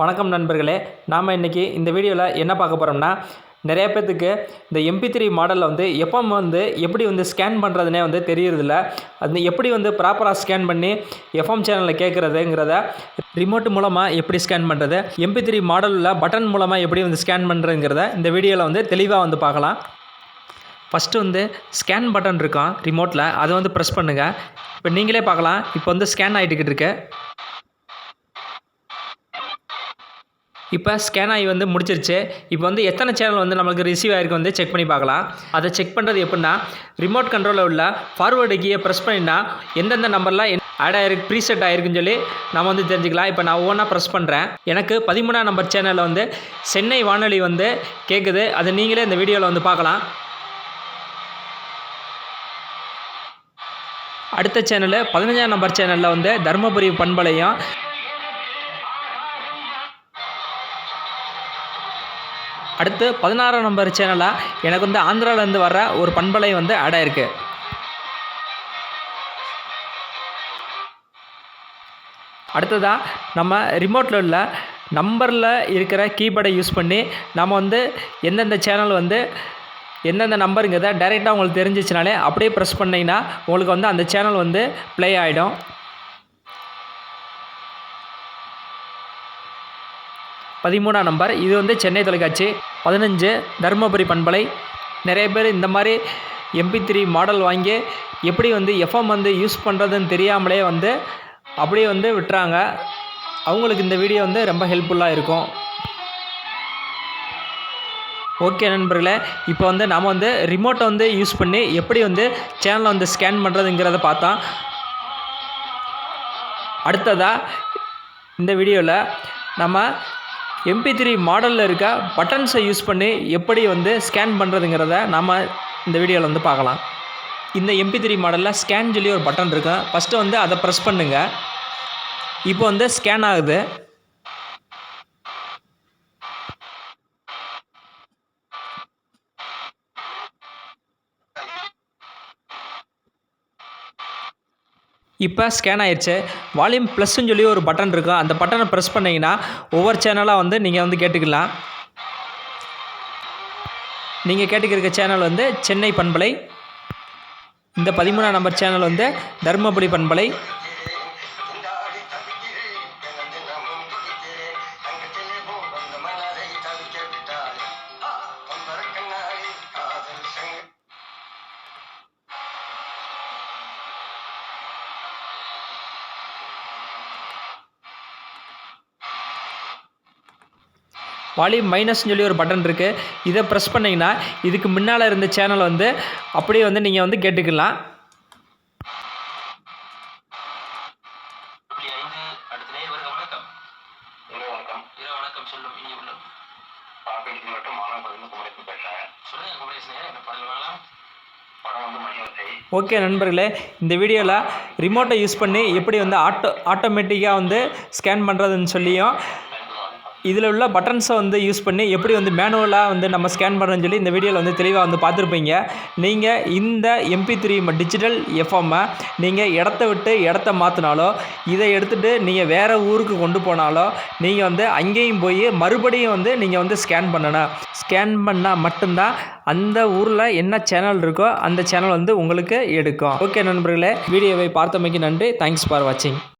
வணக்கம் நண்பர்களே நாம் இன்றைக்கி இந்த வீடியோவில் என்ன பார்க்க போகிறோம்னா நிறைய பேர்த்துக்கு இந்த எம்பி த்ரீ மாடலில் வந்து எஃப்எம் வந்து எப்படி வந்து ஸ்கேன் பண்ணுறதுனே வந்து தெரியறதில்ல. அது எப்படி வந்து ப்ராப்பராக ஸ்கேன் பண்ணி எஃப்எம் சேனலில் கேட்குறதுங்கிறத ரிமோட் மூலமாக எப்படி ஸ்கேன் பண்ணுறது எம்பி த்ரீ மாடலில் பட்டன் மூலமாக எப்படி வந்து ஸ்கேன் பண்ணுறதுங்கிறத இந்த வீடியோவில் வந்து தெளிவாக வந்து பார்க்கலாம். ஃபஸ்ட்டு வந்து ஸ்கேன் பட்டன் இருக்கும் ரிமோட்டில் அதை வந்து ப்ரெஸ் பண்ணுங்கள் இப்போ நீங்களே பார்க்கலாம் இப்போ வந்து ஸ்கேன் ஆகிட்டுக்கிட்டு இருக்கு. இப்போ ஸ்கேன் ஆகி வந்து முடிச்சிருச்சு. இப்போ வந்து எத்தனை சேனல் வந்து நம்மளுக்கு ரிசீவ் ஆகிருக்கு வந்து செக் பண்ணி பார்க்கலாம். அதை செக் பண்ணுறது எப்படின்னா ரிமோட் கண்ட்ரோலில் உள்ள ஃபார்வேர்டு கீயை ப்ரெஸ் பண்ணினா எந்தெந்த நம்பர்லாம் ஆட் ஆகிருக்கு ப்ரீசெட் ஆகிருக்குன்னு சொல்லி நம்ம வந்து தெரிஞ்சுக்கலாம். இப்போ நான் ஒவ்வொன்றா ப்ரெஸ் பண்ணுறேன் எனக்கு பதிமூணாம் நம்பர் சேனலில் வந்து சென்னை வானொலி வந்து கேட்குது அதை நீங்களே இந்த வீடியோவில் வந்து பார்க்கலாம். அடுத்த சேனலு பதினஞ்சாம் நம்பர் சேனலில் வந்து தருமபுரி பண்பலையும் அடுத்து பதினாறாம் நம்பர் சேனலாக எனக்கு வந்து ஆந்திராவிலேருந்து வர்ற ஒரு பண்பலை வந்து ஆட் ஆயிருக்கு. அடுத்ததாக நம்ம ரிமோட்டில் உள்ள நம்பரில் இருக்கிற கீபோர்டை யூஸ் பண்ணி நம்ம வந்து எந்தெந்த சேனல் வந்து எந்தெந்த நம்பருங்கிறத டைரெக்டாக உங்களுக்கு தெரிஞ்சிச்சுனாலே அப்படியே ப்ரெஸ் பண்ணிங்கன்னா உங்களுக்கு வந்து அந்த சேனல் வந்து ப்ளே ஆகிடும் பதிமூணாம் நம்பர். இது வந்து சென்னை தொலைக்காட்சி. பதினஞ்சு தருமபுரி பண்பலை. நிறைய பேர் இந்த மாதிரி எம்பி த்ரீ மாடல் வாங்கி எப்படி வந்து எஃப்எம் வந்து யூஸ் பண்ணுறதுன்னு தெரியாமலே வந்து அப்படியே வந்து விட்டுறாங்க. அவங்களுக்கு இந்த வீடியோ வந்து ரொம்ப ஹெல்ப்ஃபுல்லாக இருக்கும். ஓகே நண்பர்களே இப்போ வந்து நாம் வந்து ரிமோட்டை வந்து யூஸ் பண்ணி எப்படி வந்து சேனலை வந்து ஸ்கேன் பண்ணுறதுங்கிறத பார்த்தோம் அடுத்ததாக இந்த வீடியோவில் நம்ம எம்பி த்ரீ மாடலில் இருக்க பட்டன்ஸை யூஸ் பண்ணி எப்படி வந்து ஸ்கேன் பண்ணுறதுங்கிறத நம்ம இந்த வீடியோவில் வந்து பார்க்கலாம். இந்த எம்பி த்ரீ மாடலில் ஸ்கேன் சொல்லி ஒரு பட்டன் இருக்கும் ஃபஸ்ட்டு வந்து அதை ப்ரெஸ் பண்ணுங்கள் இப்போ வந்து ஸ்கேன் ஆகுது. இப்போ ஸ்கேன் ஆயிடுச்சு வால்யூம் ப்ளஸ்ன்னு சொல்லி ஒரு பட்டன் இருக்கும் அந்த பட்டனை ப்ரெஸ் பண்ணிங்கன்னா ஒவ்வொரு சேனலாக வந்து நீங்கள் வந்து கேட்டுக்கலாம். நீங்கள் கேட்டுக்கிற சேனல் வந்து சென்னை பண்பலை. இந்த பதிமூணாம் நம்பர் சேனல் வந்து தருமபுரி பண்பலை. வால்யூம் மைனஸ்னு சொல்லி ஒரு பட்டன் இருக்குது இதை ப்ரெஸ் பண்ணிங்கன்னா இதுக்கு முன்னால் இருந்த சேனல் வந்து அப்படியே வந்து நீங்கள் வந்து கேட்டுக்கலாம். ஓகே நண்பர்களே இந்த வீடியோவில் ரிமோட்டை யூஸ் பண்ணி எப்படி வந்து ஆட்டோ ஆட்டோமேட்டிக்காக வந்து ஸ்கேன் பண்ணுறதுன்னு சொல்லியும் இதில் உள்ள பட்டன்ஸை வந்து யூஸ் பண்ணி எப்படி வந்து மேனுவலாக வந்து நம்ம ஸ்கேன் பண்ணுறோன்னு சொல்லி இந்த வீடியோவில் வந்து தெளிவாக வந்து பார்த்துருப்பீங்க. நீங்கள் இந்த எம்பி த்ரீ டிஜிட்டல் எஃப்எம்மை நீங்கள் இடத்த விட்டு இடத்த மாற்றினாலோ இதை எடுத்துகிட்டு நீங்கள் வேறு ஊருக்கு கொண்டு போனாலோ நீங்கள் வந்து அங்கேயும் போய் மறுபடியும் வந்து நீங்கள் வந்து ஸ்கேன் பண்ணணும். ஸ்கேன் பண்ணால் மட்டும்தான் அந்த ஊரில் என்ன சேனல் இருக்கோ அந்த சேனல் வந்து உங்களுக்கு எடுக்கும். ஓகே நண்பர்களே வீடியோவை பார்த்தமைக்கு நன்றி. தேங்க்ஸ் ஃபார் வாட்சிங்